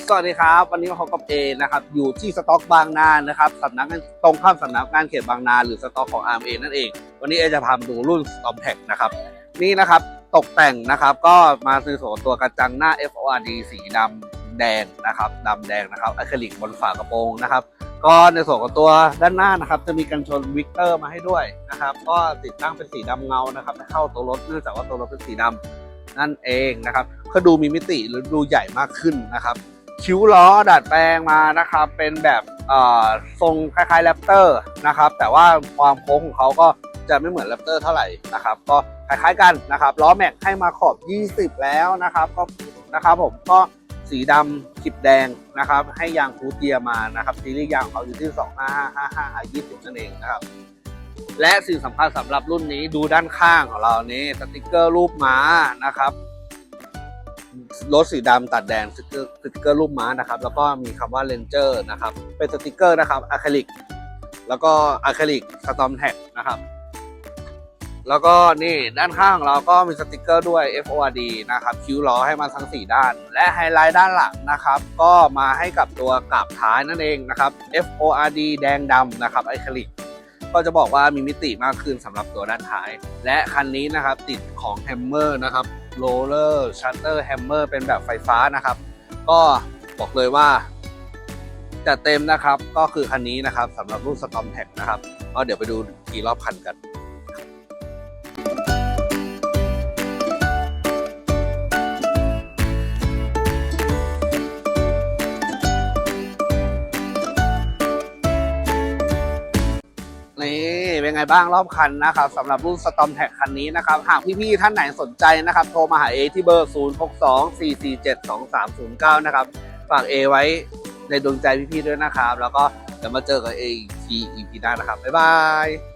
สวัสดีครับ วันนี้มาพบกับเอนะครับอยู่ที่สต็อกบางนานะครับสำนักงานตรงข้ามสำนักงานเขตบางนาหรือสต็อกของ RMA นั่นเอง วันนี้เอจะพามาดูรุ่น Storm t e c นะครับนี่นะครับตกแต่งนะครับก็มาซื้อโสตัวกระจังหน้า FORD สีดำแดงนะครับดำแดงนะครับอะคริลิกบนฝากระโปรงนะครับก็ในส่วนของตัวด้านหน้านะครับ จะมีกันชนวิกเตอร์มาให้ด้วยนะครับ ก็ติดตั้งเป็นสีดำเงานะครับเข้าตัวรถเนื่องจากว่าตัวรถเป็นสีดำนั่นเองนะครับก็ดูมีมิติหรือดูใหญ่มากขึ้นนะครับ คิ้วล้อดัดแปลงมานะครับ เป็นแบบเอ่อทรงคล้ายๆแรปเตอร์นะครับ แต่ว่าความโค้งของเขาก็จะไม่เหมือนแรปเตอร์เท่าไหร่นะครับ ก็คล้ายๆกันนะครับล้อแม็กให้มาขอบ 20 แล้วนะครับ ก็นะครับผมก็สีดำขีดแดงนะครับ ให้ยางฟูเตียมานะครับซีรีส์ยางของเขาอยู่ที่25555 20 นั่นเองนะครับ และสิ่งสำคัญสำหรับรุ่นนี้ดูด้านข้างของเรานี้สติกเกอร์รูปม้านะครับ รถสีดำตัดแดงสติกเกอร์สติกเกอร์รูปม้านะครับ แล้วก็มีคำว่าเลนเจอร์นะครับ เป็นสติกเกอร์นะครับอะคริลิกแล้วก็อะคริลิกสตอมแท็กนะครับ แล้วก็นี่ด้านข้างของเราก็มีสติกเกอร์ด้วย FORD นะครับคิ้วล้อให้มาทั้ง 4 ด้าน และไฮไลท์ด้านหลังนะครับ ก็มาให้กับตัวกาบท้ายนั่นเองนะครับ FORD แดงดำนะครับอะคริลิกก็จะบอกว่ามีมิติมากขึ้นสำหรับตัวด้านท้าย และคันนี้นะครับติดของแฮมเมอร์นะครับ โรลเลอร์ชัตเตอร์แฮมเมอร์เป็นแบบไฟฟ้านะครับ ก็บอกเลยว่าจะเต็มนะครับก็คือคันนี้นะครับสำหรับรุ่นสตอมแท็กนะครับก็เดี๋ยวไปดูกี่รอบคันกัน นี่เป็นไงบ้างรอบคันนะครับสำหรับรุ่นสตอมแท็กคันนี้นะครับ หากพี่ๆท่านไหนสนใจนะครับ โทรมาหาเอที่เบอร์ 0 6 2 4 4 7 2 3 0 9 นะครับ ฝากเอไว้ในดวงใจพี่ๆด้วยนะครับ แล้วก็เดี๋ยวมาเจอกับเออีกทีอีพีหน้านะครับ บ๊ายบาย